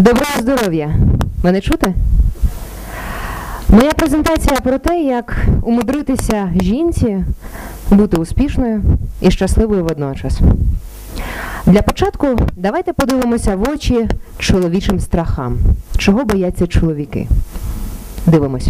Доброго здоров'я! Мене чути? Моя презентація про те, як умудритися жінці бути успішною і щасливою водночас. Для початку давайте подивимося в очі чоловічим страхам. Чого бояться чоловіки? Дивимось.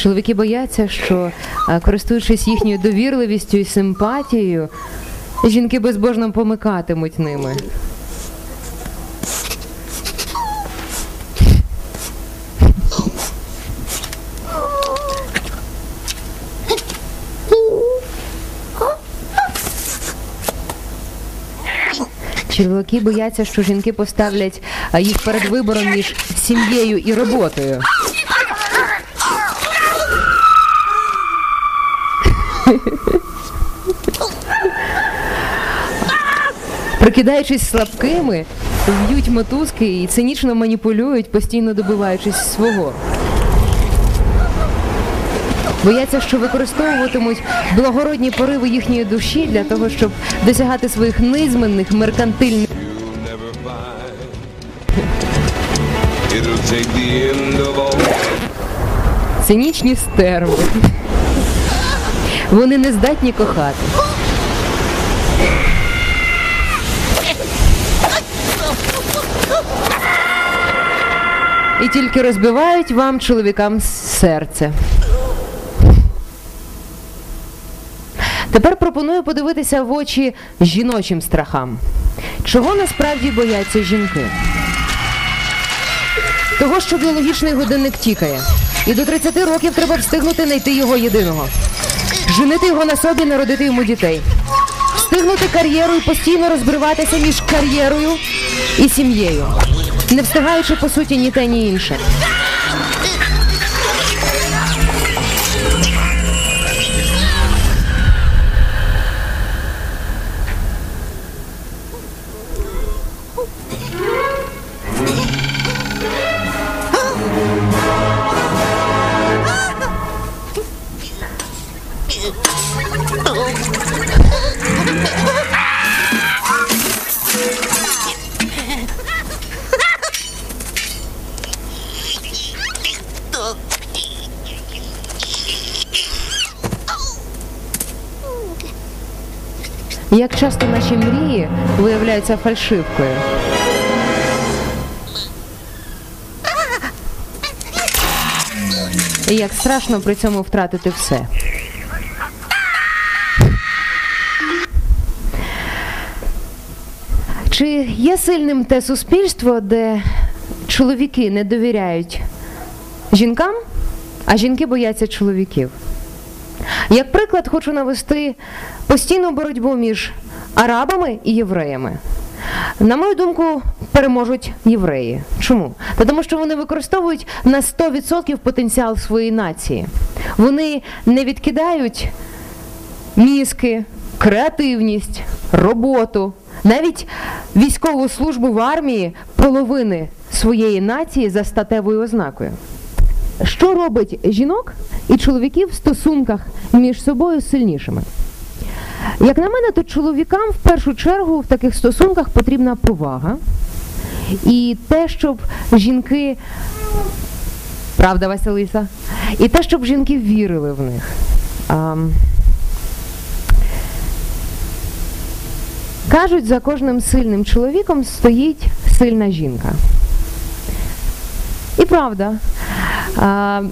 Чоловіки бояться, що е, користуючись їхньою довірливістю і симпатією, жінки безбожно помикатимуть ними. Чоловіки бояться, що жінки поставлять е, їх перед вибором між сім'єю і роботою. Прикидаючись слабкими, в'ють мотузки і цинічно маніпулюють, постійно добиваючись свого. Бояться, що використовуватимуть благородні пориви їхньої душі для того, щоб досягати своїх низменних меркантильних. You'll never Вони не здатні кохати. І тільки розбивають вам чоловікам серце. Тепер пропоную подивитися в очі жіночим страхам. Чого насправді бояться жінки? Того, що біологічний годинник тікає. І до 30 років треба встигнути знайти його єдиного. Женити його на собі, народити йому дітей. Встигнути кар'єру і постійно розбиватися між кар'єрою і сім'єю, не встигаючи по суті ні те, ні інше. Як часто наші мрії виявляються фальшивкою. І як страшно при цьому втратити все. Чи є сильним те суспільство, де чоловіки не довіряють жінкам, а жінки бояться чоловіків? Як приклад, хочу навести постійну боротьбу між арабами і євреями. На мою думку, переможуть євреї. Чому? Та тому що вони використовують на 100% потенціал своєї нації. Вони не відкидають мізки, креативність, роботу, навіть військову службу в армії половини своєї нації за статевою ознакою. Що робить жінок і чоловіків в стосунках між собою сильнішими? Як на мене, то чоловікам в першу чергу в таких стосунках потрібна повага. І те, щоб жінки. Правда, Василиса? І те, щоб жінки вірили в них. Ам, Кажуть, за кожним сильним чоловіком стоїть сильна жінка. І правда. А,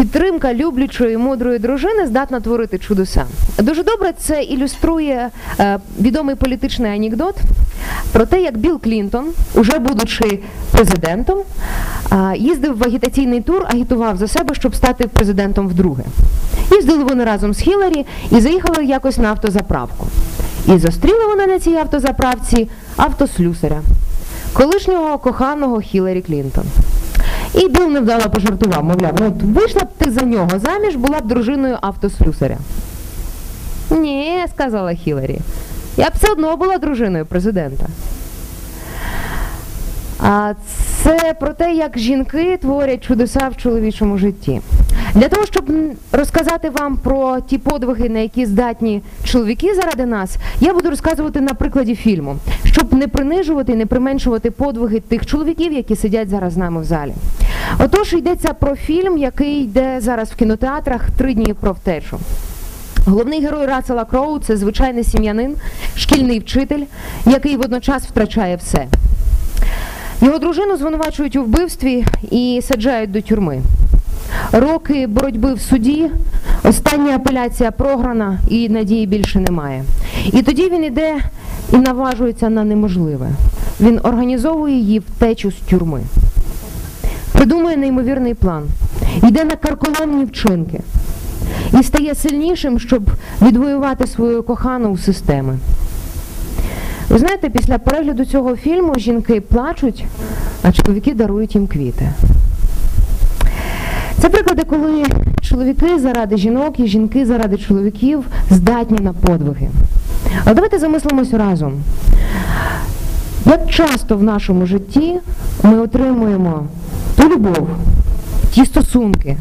Підтримка люблячої мудрої дружини здатна творити чудеса. Дуже добре це ілюструє е, відомий політичний анекдот про те, як Білл Клінтон, уже будучи президентом, е, їздив в агітаційний тур, агітував за себе, щоб стати президентом вдруге. Їздили вони разом з Хіларі і заїхали якось на автозаправку. І зустріли вони на цій автозаправці автослюсаря, колишнього коханого Хіларі Клінтон. І Біл невдало пожартував, мовляв, ну от вийшла б ти за нього заміж, була б дружиною автослюсаря. Ні, сказала Хіларі. Я б все одно була дружиною президента. А це про те, як жінки творять чудеса в чоловічому житті. Для того, щоб розказати вам про ті подвиги, на які здатні чоловіки заради нас, я буду розказувати на прикладі фільму, щоб не принижувати і не применшувати подвиги тих чоловіків, які сидять зараз з нами в залі. Отож, йдеться про фільм, який йде зараз в кінотеатрах три дні про втечу. Головний герой Рассела Кроу це звичайний сім'янин, шкільний вчитель, який водночас втрачає все. Його дружину звинувачують у вбивстві і саджають до тюрми. Роки боротьби в суді, остання апеляція програна і надії більше немає. І тоді він іде і наважується на неможливе. Він організовує її втечу з тюрми. Придумує неймовірний план, йде на карколомні вчинки і стає сильнішим, щоб відвоювати свою кохану у системи. Ви знаєте, після перегляду цього фільму жінки плачуть, а чоловіки дарують їм квіти. Це приклади, коли чоловіки заради жінок і жінки заради чоловіків здатні на подвиги. Але давайте замислимось разом. Як часто в нашому житті ми отримуємо ту любов, ті стосунки,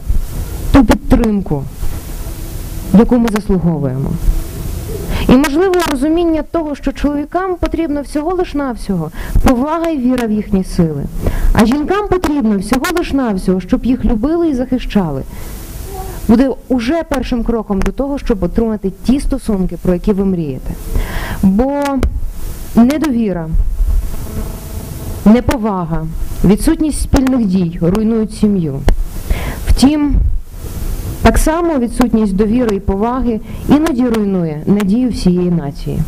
ту підтримку, яку ми заслуговуємо. І можливо розуміння того, що чоловікам потрібно всього лиш навсього повага і віра в їхні сили. А жінкам потрібно всього лиш навсього, щоб їх любили і захищали. Буде уже першим кроком до того, щоб отримати ті стосунки, про які ви мрієте. Бо недовіра, неповага, відсутність спільних дій руйнують сім'ю. Втім, так само відсутність довіри і поваги іноді руйнує надію всієї нації.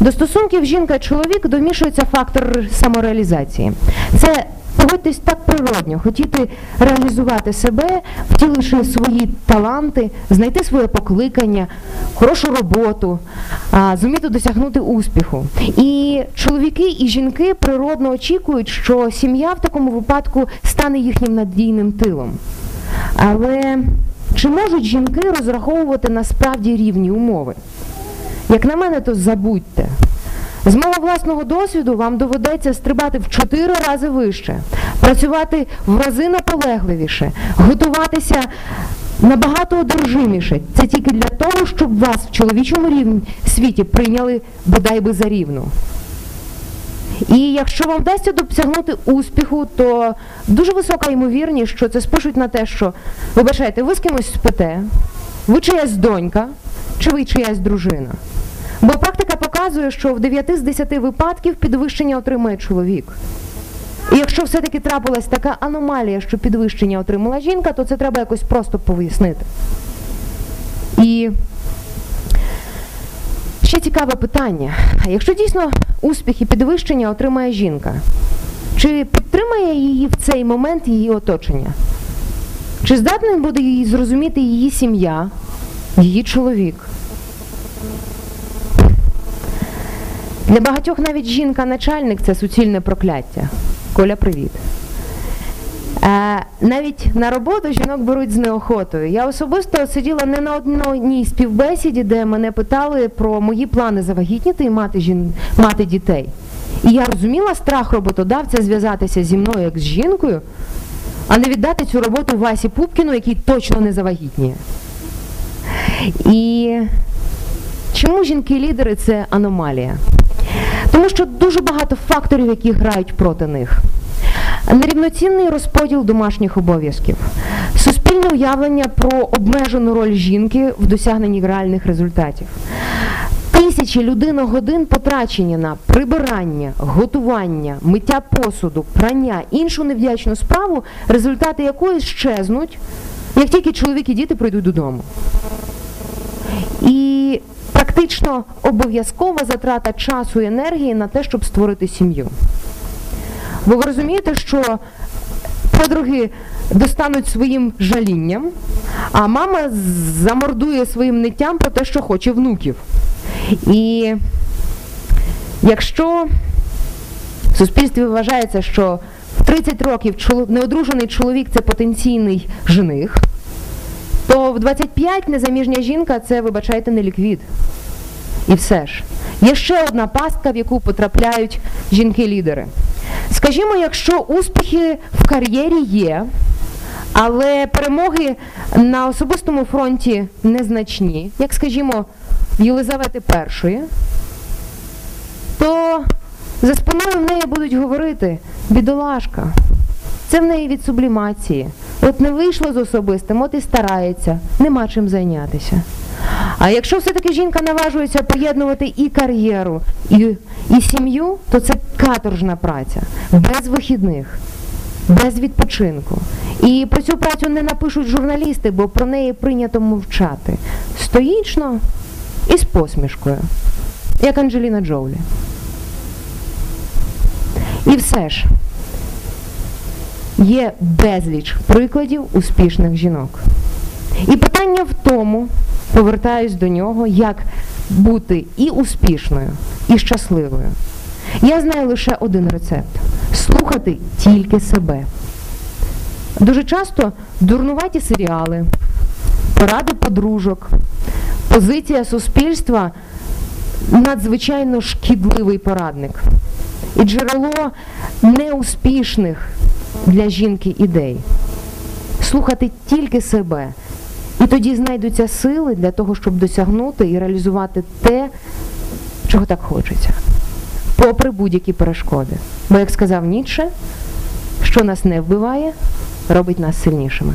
До стосунків жінка-чоловік домішується фактор самореалізації. Це погодьтесь так природньо, хотіти реалізувати себе, втіливши свої таланти, знайти своє покликання, хорошу роботу, зуміти досягнути успіху. І чоловіки і жінки природно очікують, що сім'я в такому випадку стане їхнім надійним тилом. Але чи можуть жінки розраховувати на справді рівні умови? Як на мене, то забудьте. З мого власного досвіду вам доведеться стрибати в чотири рази вище, працювати в рази наполегливіше, готуватися набагато одержиміше. Це тільки для того, щоб вас в чоловічому рівні світі прийняли бодай би за рівну. І якщо вам вдасться досягнути успіху, то дуже висока ймовірність, що це спишуть на те, що вибачайте, ви з кимось спите, ви чиясь донька, чи ви чиясь дружина. Бо практика показує, що в 9 з 10 випадків підвищення отримує чоловік. І якщо все-таки трапилась така аномалія, що підвищення отримала жінка, то це треба якось просто пояснити. І ще цікаве питання. Якщо дійсно успіх і підвищення отримає жінка, чи підтримає її в цей момент її оточення? Чи здатним буде її зрозуміти її сім'я, її чоловік? Для багатьох навіть жінка-начальник це суцільне прокляття. Коля, привіт. Е, навіть на роботу жінок беруть з неохотою. Я особисто сиділа не на одній співбесіді, де мене питали про мої плани завагітніти і мати, жін... мати дітей. І я розуміла страх роботодавця зв'язатися зі мною як з жінкою, а не віддати цю роботу Васі Пупкіну, який точно не завагітніє. І чому жінки-лідери це аномалія? Що дуже багато факторів, які грають проти них. Нерівноцінний розподіл домашніх обов'язків, суспільне уявлення про обмежену роль жінки в досягненні реальних результатів. Тисячі людиногодин потрачені на прибирання, готування, миття посуду, прання, іншу невдячну справу, результати якої щезнуть, як тільки чоловік і діти прийдуть додому. І практично обов'язкова затрата часу і енергії на те, щоб створити сім'ю. Бо ви розумієте, що подруги достануть своїм жалінням, а мама замордує своїм ниттям про те, що хоче внуків. І якщо в суспільстві вважається, що в 30 років неодружений чоловік це потенційний жених, то в 25 незаміжня жінка це, вибачайте, не ліквід. І все ж. Є ще одна пастка, в яку потрапляють жінки-лідери. Скажімо, якщо успіхи в кар'єрі є, але перемоги на особистому фронті незначні, як скажімо, в Єлизавети І, то за спиною в неї будуть говорити бідолашка. Це в неї від сублімації. От не вийшло з особистим, от і старається, нема чим зайнятися. А якщо все-таки жінка наважується поєднувати і кар'єру, і, і сім'ю, то це каторжна праця, без вихідних, без відпочинку. І про цю працю не напишуть журналісти, бо про неї прийнято мовчати. Стоїчно і з посмішкою, як Анджеліна Джоулі. І все ж є безліч прикладів успішних жінок. І питання в тому, повертаюсь до нього, як бути і успішною, і щасливою. Я знаю лише один рецепт слухати тільки себе. Дуже часто дурнуваті серіали, поради подружок, позиція суспільства надзвичайно шкідливий порадник і джерело неуспішних для жінки ідей. Слухати тільки себе. І тоді знайдуться сили для того, щоб досягнути і реалізувати те, чого так хочеться, попри будь-які перешкоди. Бо, як сказав Ніцше, що нас не вбиває, робить нас сильнішими.